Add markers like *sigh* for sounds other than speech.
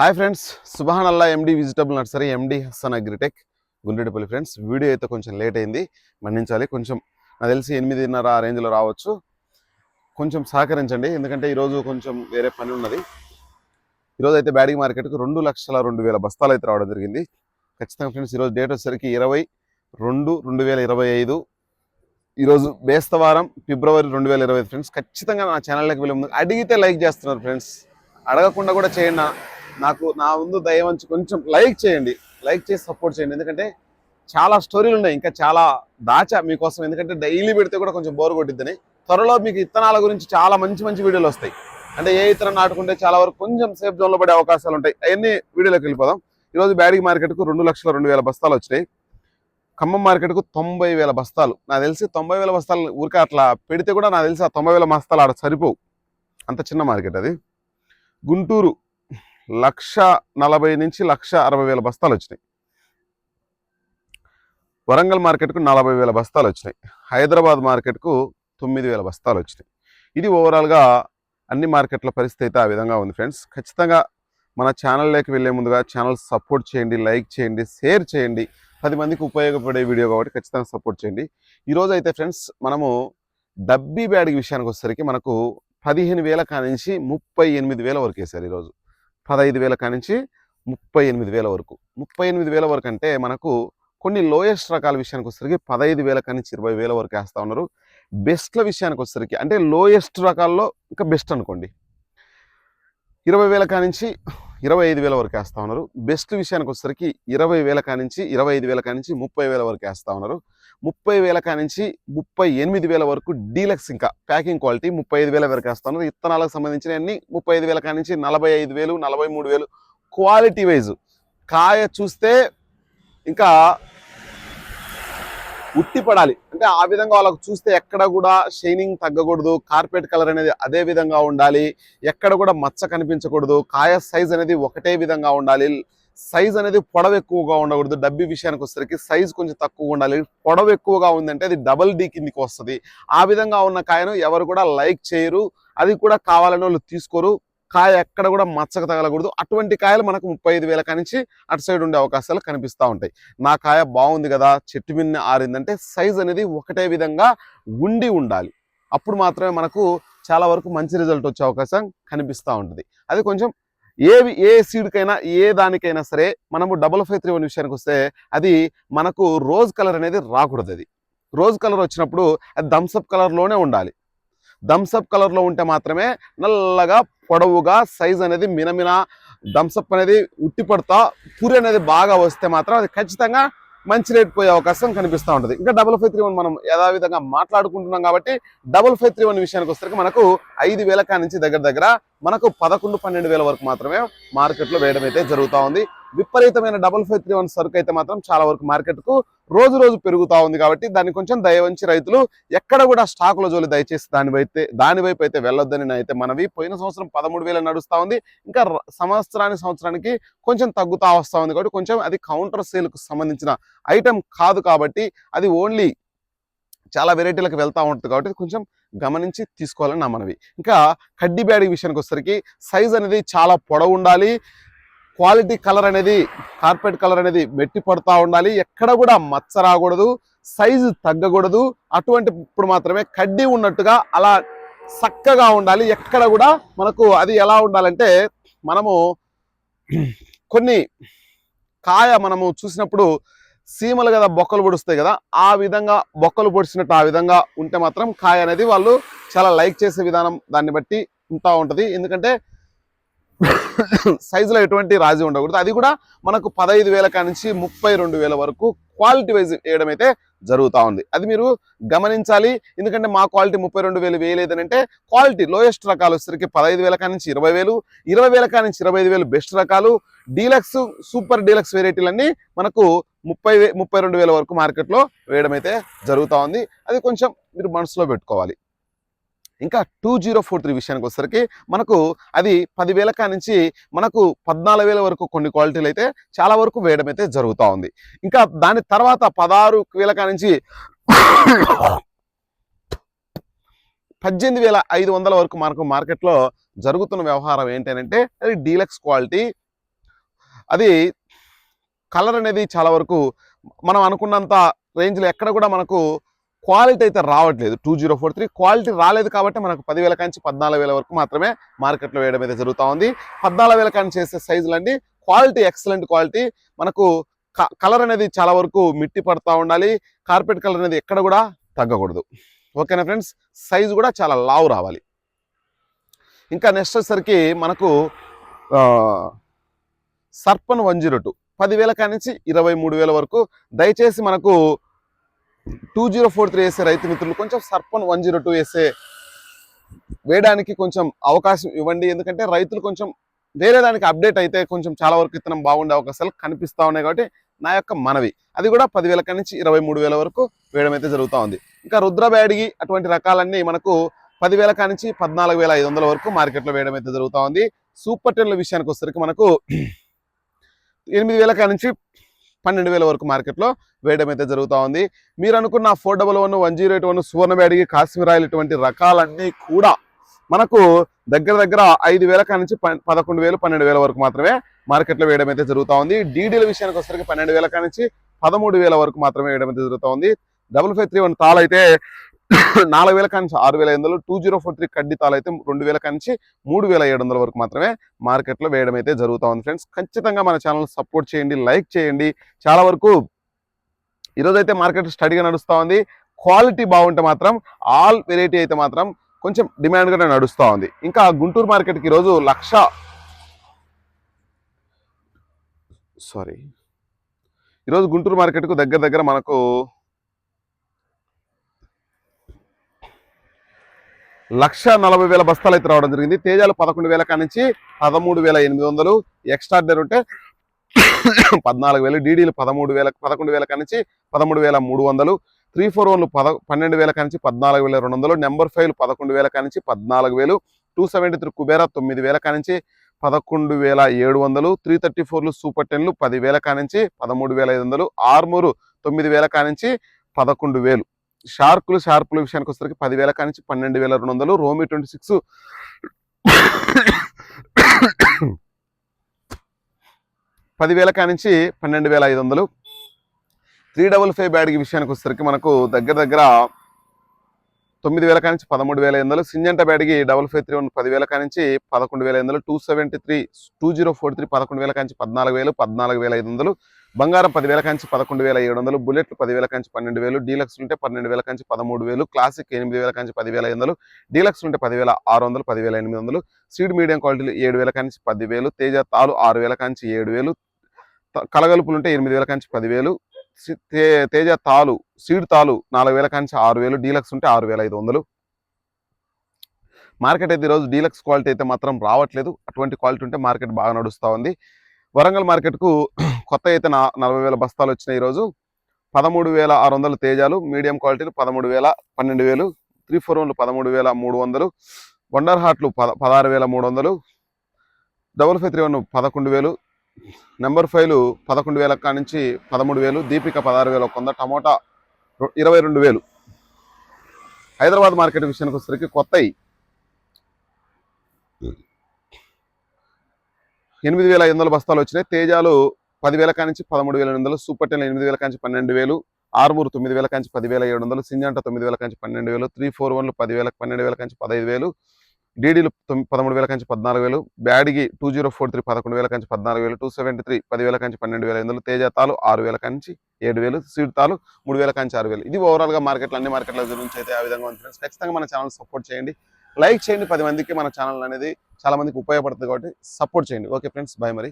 Hi friends Subhan Allah MD vegetable nursery MD Hasan Agritech Gundedipalli friends video అయితే కొంచెం late అయింది. మన్నించాలి. కొంచెం నాకు తెలిసి ఎనిమిదిన్నర ఆ రేంజ్లో రావచ్చు. కొంచెం సహకరించండి. ఎందుకంటే ఈరోజు కొంచెం వేరే పని ఉన్నది. ఈరోజు అయితే బ్యాడింగ్ మార్కెట్కి రెండు లక్షల రెండు వేల బస్తాలు అయితే రావడం జరిగింది. ఖచ్చితంగా ఫ్రెండ్స్ ఈరోజు డేట్ వచ్చేసరికి ఇరవై రెండు రెండు వేల ఇరవై ఐదు. ఈరోజు బేస్తవారం ఫిబ్రవరి రెండు వేల ఇరవై ఫ్రెండ్స్ ఖచ్చితంగా నా ఛానల్లోకి వెళ్ళే ముందు అడిగితే లైక్ చేస్తున్నారు ఫ్రెండ్స్ అడగకుండా కూడా చేయండి నాకు నా ముందు దయవంచి కొంచెం లైక్ చేయండి. లైక్ చేసి సపోర్ట్ చేయండి. ఎందుకంటే చాలా స్టోరీలు ఉన్నాయి. ఇంకా చాలా దాచా మీకోసం. ఎందుకంటే డైలీ పెడితే కూడా కొంచెం బోర్ కొట్టిద్దని. త్వరలో మీకు ఇత్తనాల గురించి చాలా మంచి మంచి వీడియోలు వస్తాయి. అంటే ఏ ఇతరం నాటుకుంటే చాలా వరకు కొంచెం సేఫ్ జోన్లో పడే అవకాశాలు ఉంటాయి. అవన్నీ వీడియోలోకి వెళ్ళిపోదాం. ఈరోజు బ్యాడీ మార్కెట్కు రెండు లక్షల రెండు వేల బస్తాలు వచ్చినాయి. ఖమ్మం మార్కెట్కు తొంభై వేల బస్తాలు. నాకు తెలిసి తొంభై వేల బస్తాలు ఊరికే అట్లా పెడితే కూడా నాకు తెలిసి ఆ తొంభై వేల బస్తాలు ఆడ సరిపోవు. అంత చిన్న మార్కెట్ అది. గుంటూరు లక్ష నలభై నుంచి లక్ష అరవై వేల బస్తాలు వచ్చినాయి. వరంగల్ మార్కెట్కు నలభై వేల బస్తాలు వచ్చినాయి. హైదరాబాద్ మార్కెట్కు తొమ్మిది వేల బస్తాలు వచ్చినాయి. ఇది ఓవరాల్గా అన్ని మార్కెట్ల పరిస్థితి అయితే ఆ విధంగా ఉంది ఫ్రెండ్స్. ఖచ్చితంగా మన ఛానల్లోకి వెళ్ళే ముందుగా ఛానల్ సపోర్ట్ చేయండి లైక్ చేయండి షేర్ చేయండి. పది మందికి ఉపయోగపడే వీడియో కాబట్టి ఖచ్చితంగా సపోర్ట్ చేయండి. ఈరోజు అయితే ఫ్రెండ్స్ మనము డబ్బీ బ్యాడ్ విషయానికి వచ్చేసరికి మనకు పదిహేను వేల కానించి ముప్పై ఎనిమిది వేల వరకు వేశారు ఈరోజు పదహైదు వేల కానించి ముప్పై ఎనిమిది వేల వరకు. ముప్పై ఎనిమిది వేల వరకు అంటే మనకు కొన్ని లోయెస్ట్ రకాల విషయానికి వచ్చేసరికి పదహైదు వేల కానించి ఇరవై వేల వరకు వేస్తూ ఉన్నారు. బెస్ట్ల విషయానికి వచ్చేసరికి అంటే లోయెస్ట్ రకాల్లో ఇంకా బెస్ట్ అనుకోండి. ఇరవై వేల కానించి ఇరవై ఐదు వేల వరకు వేస్తూ ఉన్నారు. బెస్ట్ విషయానికి వచ్చేసరికి ఇరవై వేల కానించి ఇరవై ఐదు వేల కానించి ముప్పై వేల వరకు వేస్తూ ఉన్నారు. ముప్పై వేల కానించి ముప్పై ఎనిమిది వేల వరకు డీలక్స్ ఇంకా ప్యాకింగ్ క్వాలిటీ ముప్పై ఐదు వేల వరకు వేస్తూ ఉన్నారు. ఇత్తనాలకు సంబంధించిన అన్ని ముప్పై ఐదు వేల కానించి నలభై ఐదు వేలు నలభై మూడు వేలు క్వాలిటీ వైజ్. కాయ చూస్తే ఇంకా ఉట్టి పడాలి అంటే ఆ విధంగా వాళ్ళకు చూస్తే ఎక్కడ కూడా షైనింగ్ తగ్గకూడదు కార్పెట్ కలర్ అనేది అదే విధంగా ఉండాలి ఎక్కడ కూడా మచ్చ కనిపించకూడదు కాయ సైజ్ అనేది ఒకటే విధంగా ఉండాలి సైజ్ అనేది పొడవు ఎక్కువగా ఉండకూడదు డబ్బి విషయానికి వచ్చేసరికి సైజ్ కొంచెం తక్కువగా ఉండాలి పొడవు ఎక్కువగా ఉందంటే అది డబల్ డీ కిందికి వస్తుంది. ఆ విధంగా ఉన్న కాయను ఎవరు కూడా లైక్ చేయరు అది కూడా కావాలని వాళ్ళు తీసుకోరు కాయ ఎక్కడ కూడా మచ్చక తగలకూడదు. అటువంటి కాయలు మనకు ముప్పై ఐదు వేల కానించి అటు సైడ్ ఉండే అవకాశాలు కనిపిస్తూ ఉంటాయి. నా కాయ బాగుంది కదా చెట్టు మీద ఆరిందంటే సైజ్ అనేది ఒకటే విధంగా ఉండి ఉండాలి. అప్పుడు మాత్రమే మనకు చాలా వరకు మంచి రిజల్ట్ వచ్చే అవకాశం కనిపిస్తూ ఉంటుంది. అది కొంచెం ఏ ఏ సీడ్కైనా ఏ దానికైనా సరే మనము డబుల్ ఫైవ్ త్రీ వన్ విషయానికి వస్తే అది మనకు రోజ్ కలర్ అనేది రాకూడదు అది. రోజ్ కలర్ వచ్చినప్పుడు అది థమ్స్అప్ కలర్లోనే ఉండాలి. థమ్సప్ కలర్లో ఉంటే మాత్రమే నల్లగా పొడవుగా సైజ్ అనేది మినమిన థమ్సప్ అనేది ఉట్టి పడతా పూరి అనేది బాగా వస్తే మాత్రం అది ఖచ్చితంగా మంచి రేట్ పోయే అవకాశం కనిపిస్తూ ఉంటుంది. ఇంకా డబుల్ ఫైవ్ త్రీ వన్ మనం యథావిధంగా మాట్లాడుకుంటున్నాం కాబట్టి డబుల్ ఫైవ్ త్రీ వన్ విషయానికి వస్తే మనకు ఐదు వేల కానించి దగ్గర దగ్గర మనకు పదకొండు పన్నెండు వేల వరకు మాత్రమే మార్కెట్లో వేయడం అయితే జరుగుతూ ఉంది. విపరీతమైన డబల్ ఫైవ్ త్రీ వన్ సరుకు అయితే మాత్రం చాలా వరకు మార్కెట్కు రోజు రోజు పెరుగుతూ ఉంది కాబట్టి దాన్ని కొంచెం దయవంచి రైతులు ఎక్కడ కూడా స్టాకుల జోలి దయచేసి దానివైతే దానివైపు దాని వైపు అయితే వెళ్ళొద్దని అయితే మనవి. పోయిన సంవత్సరం పదమూడు వేలు నడుస్తూ ఉంది. ఇంకా సంవత్సరానికి సంవత్సరానికి కొంచెం తగ్గుతా వస్తూ ఉంది కాబట్టి కొంచెం అది కౌంటర్ సేల్కు సంబంధించిన ఐటెం కాదు కాబట్టి అది ఓన్లీ చాలా వెరైటీలకు వెళ్తూ ఉంటుంది కాబట్టి కొంచెం గమనించి తీసుకోవాలని నా మనవి. ఇంకా కడ్డీ బ్యాడ్ విషయానికి వచ్చేసరికి సైజ్ అనేది చాలా పొడవు ఉండాలి. క్వాలిటీ కలర్ అనేది కార్పెట్ కలర్ అనేది మెట్టి పడుతూ ఉండాలి. ఎక్కడ కూడా మచ్చ రాకూడదు సైజు తగ్గకూడదు. అటువంటి ఇప్పుడు మాత్రమే కడ్డీ ఉన్నట్టుగా అలా చక్కగా ఉండాలి. ఎక్కడ కూడా మనకు అది ఎలా ఉండాలంటే మనము కొన్ని కాయ మనము చూసినప్పుడు సీమలు కదా బొక్కలు పొడుస్తాయి కదా ఆ విధంగా బొక్కలు పొడిచినట్టు ఆ విధంగా ఉంటే మాత్రం కాయ అనేది వాళ్ళు చాలా లైక్ చేసే విధానం దాన్ని బట్టి ఉంటా ఉంటుంది. ఎందుకంటే సైజులో ఎటువంటి రాజీ ఉండకూడదు. అది కూడా మనకు పదహైదు వేల కానించి ముప్పై రెండు వేల వరకు క్వాలిటీ వైజ్ వేయడం అయితే జరుగుతూ ఉంది. అది మీరు గమనించాలి. ఎందుకంటే మా క్వాలిటీ ముప్పై రెండు వేలు వేయలేదని అంటే క్వాలిటీ లోయెస్ట్ రకాలు వచ్చేసరికి పదహైదు వేల కానించి ఇరవై వేలు ఇరవై వేల కానించి ఇరవై ఐదు వేలు బెస్ట్ రకాలు. డీలక్స్ సూపర్ డీలక్స్ వెరైటీలన్నీ మనకు ముప్పై వే ముప్పై రెండు వేల వరకు మార్కెట్లో వేయడం అయితే జరుగుతూ ఉంది. అది కొంచెం మీరు మనసులో పెట్టుకోవాలి. ఇంకా టూ జీరో ఫోర్ త్రీ విషయానికి వచ్చేసరికి మనకు అది పదివేల కానించి మనకు పద్నాలుగు వేల వరకు కొన్ని క్వాలిటీలు అయితే చాలా వరకు వేయడం అయితే జరుగుతూ ఉంది. ఇంకా దాని తర్వాత పదహారు వేల కానించి పద్దెనిమిది వేల ఐదు వందల వరకు మనకు మార్కెట్లో జరుగుతున్న వ్యవహారం ఏంటంటే అది డీలక్స్ క్వాలిటీ అది కలర్ అనేది చాలా వరకు మనం అనుకున్నంత రేంజ్లో ఎక్కడ కూడా మనకు క్వాలిటీ అయితే రావట్లేదు. Two zero four three quality రాలేదు కాబట్టి మనకు పదివేల కాంచి పద్నాలుగు వేల వరకు మాత్రమే మార్కెట్లో వేయడం అయితే జరుగుతూ ఉంది. పద్నాలుగు వేల కాంచి చేసే సైజులన్నీ క్వాలిటీ ఎక్సలెంట్ క్వాలిటీ. మనకు కలర్ అనేది చాలా వరకు మిట్టి పడతా ఉండాలి. కార్పెట్ కలర్ అనేది ఎక్కడ కూడా తగ్గకూడదు. ఓకేనా ఫ్రెండ్స్? సైజు కూడా చాలా లావు రావాలి. ఇంకా నెక్స్ట్ వచ్చేసరికి మనకు సర్పన్ వన్ జీరో టూ. పదివేల కానించి ఇరవై మూడు వేల వరకు. దయచేసి మనకు టూ జీరో ఫోర్ త్రీ వేసే రైతు మిత్రులు కొంచెం సర్పన్ వన్ జీరో టూ వేసే వేయడానికి కొంచెం అవకాశం ఇవ్వండి. ఎందుకంటే రైతులు కొంచెం వేరే దానికి అప్డేట్ అయితే కొంచెం చాలా వరకు ఇతనం బాగుండే అవకాశాలు కనిపిస్తూ ఉన్నాయి కాబట్టి నా యొక్క మనవి. అది కూడా పదివేల కాడి నుంచి ఇరవై మూడు వేల వరకు వేయడం అయితే జరుగుతూ ఉంది. ఇంకా రుద్రబ్యాడిగి అటువంటి రకాలన్నీ మనకు పదివేల కాడి నుంచి పద్నాలుగు వేల ఐదు వందల వరకు మార్కెట్లో వేయడం అయితే జరుగుతూ ఉంది. సూపర్ టెన్ల విషయానికి వచ్చేసరికి మనకు ఎనిమిది వేల కాడి నుంచి పన్నెండు వేల వరకు మార్కెట్లో వేయడం అయితే జరుగుతూ ఉంది. మీరు అనుకున్న four double one one zero eight one Suvarna Byadgi Kashmir oil ఇటువంటి రకాలన్నీ కూడా మనకు దగ్గర దగ్గర ఐదు వేల కాడి నుంచి ప- పదకొండు వేలు పన్నెండు వేల వరకు మాత్రమే మార్కెట్లో వేయడం అయితే జరుగుతూ ఉంది. డీడీల విషయానికి వచ్చేసరికి పన్నెండు వేల కాడి నుంచి పదమూడు వేల వరకు మాత్రమే వేయడం అయితే జరుగుతూ ఉంది. డబుల్ ఫైవ్ త్రీ వన్ తాల్ అయితే నాలుగు వేల కాడి ఆరు వేల ఐదు వందలు టూ జీరో ఫోర్ త్రీ కడ్డీ తాలు అయితే రెండు వేల కాడి మూడు వేల ఏడు వందల వరకు మాత్రమే మార్కెట్లో వేయడం అయితే జరుగుతూ ఉంది ఫ్రెండ్స్. ఖచ్చితంగా మన ఛానల్ సపోర్ట్ చేయండి లైక్ చేయండి. చాలా వరకు ఈరోజైతే మార్కెట్ స్టడీగా నడుస్తూ ఉంది. క్వాలిటీ బాగుంటే మాత్రం ఆల్ వెరైటీ అయితే మాత్రం కొంచెం డిమాండ్గానే నడుస్తూ ఉంది. ఇంకా గుంటూరు మార్కెట్కి ఈరోజు లక్ష సారీ ఈరోజు గుంటూరు మార్కెట్కు దగ్గర దగ్గర మనకు లక్ష నలభై వేల బస్తాలు అయితే రావడం జరిగింది. తేజాలు పదకొండు వేల కాడి నుంచి పదమూడు వేల ఎనిమిది వందలు. ఎక్స్ట్రాడినరీ ఉంటే *coughs* పద్నాలుగు వేలు డీడీలు పదమూడు వేల పదకొండు వేల కాడి నుంచి పదమూడు వేల మూడు వందలు. త్రీ ఫోర్ వన్లు పద పన్నెండు వేల కానించి పద్నాలుగు వేల రెండు వందలు. నెంబర్ ఫైవ్ పదకొండు వేల కానించి నుంచి పద్నాలుగు వేలు. టూ సెవెంటీ త్రీ కుబేరా తొమ్మిది వేల కానించి పదకొండు వేల ఏడు వందలు. త్రీ థర్టీ ఫోర్లు సూపర్ టెన్లు పదివేల కానించి పదమూడు వేల ఐదు వందలు. ఆర్మూరు తొమ్మిది వేల కానించి పదకొండు వేలు. షార్కులు షార్పుల విషయానికి వచ్చేసరికి పదివేల కానించి పన్నెండు వేల రెండు వందలు రోమి ట్వంటీ సిక్స్ పదివేల కానించి పన్నెండు వేల ఐదు వందలు త్రీ డబుల్ ఫైవ్ బ్యాడ్కి విషయానికి వచ్చేసరికి మనకు దగ్గర దగ్గర తొమ్మిది వేల కానించి పదమూడు వేల ఐదు వందలు సింజంట బ్యాడ్కి డబుల్ ఫైవ్ త్రీ వన్ పదివేల కానించి పదకొండు వేల ఐదు వందలు two seventy three two zero four three పదకొండు వేల కానించి పద్నాలుగు వేలు పద్నాలుగు వేల ఐదు వందలు బంగారం పదివేల కంచి పదకొండు వేల ఏడు వందలు బుల్లెట్లు పదివేల కంచి పన్నెండు వేలు డీలక్స్ ఉంటే పన్నెండు వేల కంచి పదమూడు వేలు క్లాసిక్ ఎనిమిది వేల కంచి పదివేల ఐదు వందలు డీలక్స్ ఉంటే పదివేల ఆరు వందలు పదివేల ఎనిమిది వందలు సీడ్ మీడియం క్వాలిటీలు ఏడు వేల కంచి పదివేలు తేజ తాలు ఆరు వేల కంచి ఏడు వేలు కలగలుపులు ఉంటే ఎనిమిది వేల కంచి పదివేలు తేజ తాలు సీడ్ తాలు నాలుగు వేల కంచి ఆరు వేలు డీలక్స్ ఉంటే ఆరు వేల ఐదు వందలు. మార్కెట్ అయితే ఈరోజు డీలక్స్ క్వాలిటీ అయితే మాత్రం రావట్లేదు. అటువంటి క్వాలిటీ ఉంటే మార్కెట్ బాగా నడుస్తూ ఉంది. వరంగల్ మార్కెట్కు *clears throat* కొత్త అయితే నా నలభై వేల బస్తాలు వచ్చినాయి ఈరోజు. పదమూడు వేల ఆరు వందలు తేజాలు మీడియం క్వాలిటీలు పదమూడు వేల పన్నెండు వేలు త్రీ ఫోర్ వన్లు పదమూడు వేల మూడు వందలు వండర్ హాట్లు పద పదహారు వేల మూడు వందలు డబుల్ ఫైవ్ త్రీ వన్ పదకొండు వేలు నెంబర్ ఫైవ్లు పదకొండు వేల కాడ నుంచి పదమూడు వేలు దీపిక పదహారు వేల ఒక వంద టమోటా రొ- ఇరవై రెండు వేలు. హైదరాబాద్ మార్కెట్ విషయానికి వచ్చేసరికి కొత్తవి ఎనిమిది వేల ఐదు వందల బస్తాలు వచ్చినాయి. తేజాలు పదివేల కానించి పదమూడు వేల ఎనిమిది వందలు సూపర్ టెన్ ఎనిమిది వేల కాంచి పన్నెండు వేలు ఆర్మూరు తొమ్మిది వేల కాంచి పదివేల ఏడు వందలు సింజంట తొమ్మిది వేల కాంచి పన్నెండు వేలు త్రీ ఫోర్ వన్లు పదివేల పన్నెండు వేల కాంచి పదహైదు వేలు డీడీలు పదమూడు వేల కాంచి పద్నాలుగు వేలు Byadgi two zero four three పదకొండు వేల కాంచి పద్నాలుగు వేలు టూ సెవెంటీ త్రీ పదివేల కాంచి పన్నెండు వేల ఐదు వందలు తేజ తాలు ఆరు వేల కాంచి ఏడు వేలు సీడ్ తాలు మూడు వేల కాంచి ఆరు వేలు. ఇది ఓవరాల్గా మార్కెట్లు మార్కెట్లో అన్ని మార్కెట్ల గురించి అయితే ఆ విధంగా ఉంది. ఫ్రెండ్స్ ఖచ్చితంగా మన ఛానల్ సపోర్ట్ చేయండి. లైక్ చేయండి. పది మందికి మన ఛానల్ అనేది చాలా మందికి ఉపయోగపడుతుంది కాబట్టి సపోర్ట్ చేయండి. ఓకే ఫ్రెండ్స్ బాయ్ మరి.